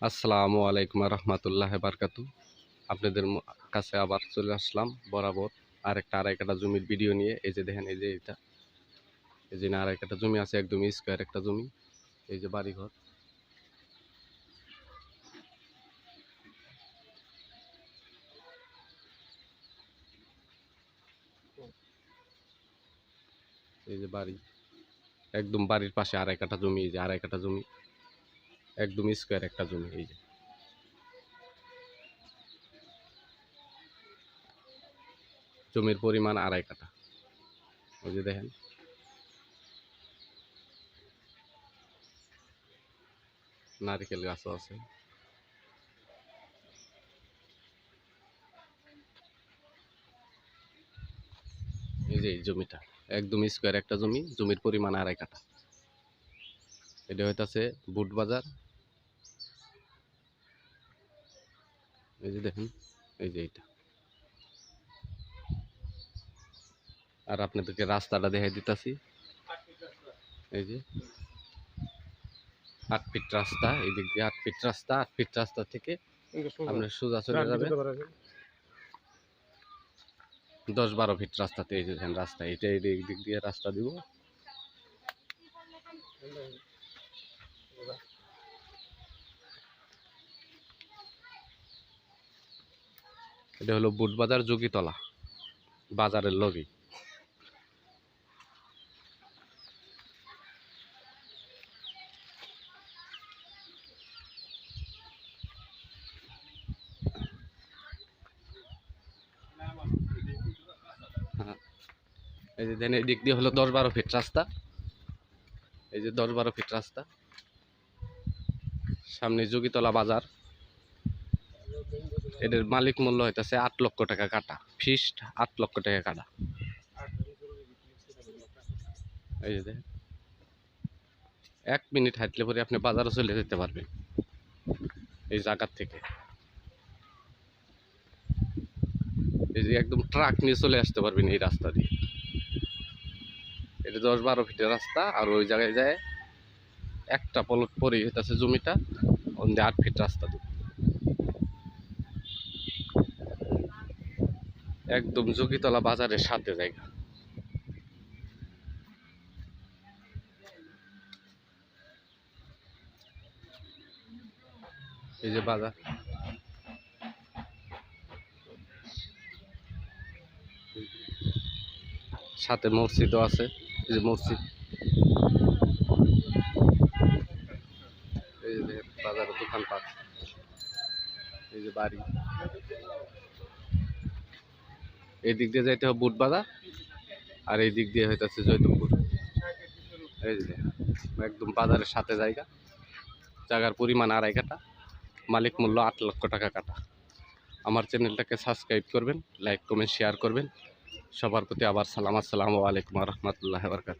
আসসালামু আলাইকুম রহমতুল্লাহ বারকাতু। আপনাদের কাছে আবার চলে আসলাম বরাবর আরেকটা আড়াই কাটা জমির ভিডিও নিয়ে। এই যে দেখেন, এই যে এটা। এই যে আড়াই কাটা জমি আছে, একদম স্কোয়ার একটা জমি। এই যে বাড়িঘর। এই যে বাড়ি। একদম বাড়ির পাশে আড়াই কাটা জমি, এই যে আড়াই কাটা জমি। একদম স্কোয়ার একটা জমি, এই যে। জমির পরিমাণ আড়াই কাটা ওই যে দেখেন। নারকেল গাছও আছে। এই যে জমিটা একদম স্কোয়ার একটা জমি, জমির পরিমাণ আড়াই কাটা এটা হইতাছে বুট বাজার এই যে দেখেন এই যে এইটা। আর আপনাদেরকে রাস্তাটা দেখাই দিতাছি। এই যে আট ফিট রাস্তা এই দিক দিয়ে আট ফিট রাস্তা। আট ফিট রাস্তা থেকে আপনার সোজা চলে যাবে। দশ বারো ফিট রাস্তাতে এই যে রাস্তা এটা এই দিক দিক দিয়ে রাস্তা দিব। এটা হলো বুটবাজার যোগীতলা, বাজারের হ্যাঁ। এই যে দেখেন এই দিক দিয়ে হলো দশ বারো ফিট রাস্তা। এই যে দশ বারো ফিট রাস্তা। সামনে যোগীতলা বাজার। এদের মালিক মূল্য হইতেছে আট লক্ষ টাকা কাটা। ফিস্ট আট লক্ষ টাকা কাটা। এই যে। এক মিনিট হাঁটলে পরে আপনি বাজারে চলে যেতে পারবেন। এই জায়গার থেকে। এই যে একদম ট্রাক নিয়ে চলে আসতে পারবেন এই রাস্তা দিয়ে। এটা দশ বারো ফিটের রাস্তা আর ওই জায়গায় যায় একটা পলট পরে হইতেছে জমিটা দিয়ে আট ফিট রাস্তা দিব একদম যোগীতলা বাজারের সাথে জায়গা। এই যে বাজার। সাথে মসজিদও আছে, এই যে মসজিদ। এই যে বাজারের দোকানপাট, এই যে বাড়ি। এই দিক দিয়ে যাইতে হবে বুটবাজার আর এই দিক দিয়ে হইতেছে জয়দেবপুর এই যে একদম বাজারের সাথে জায়গা। জায়গার পরিমাণ আড়াই কাটা মালিক মূল্য আট লক্ষ টাকা কাটা আমার চ্যানেলটাকে সাবস্ক্রাইব করবেন, লাইক, কমেন্ট, শেয়ার করবেন। সবার প্রতি আবার সালাম, আসসালামু আলাইকুম রহমতুল্লাহ বরকাত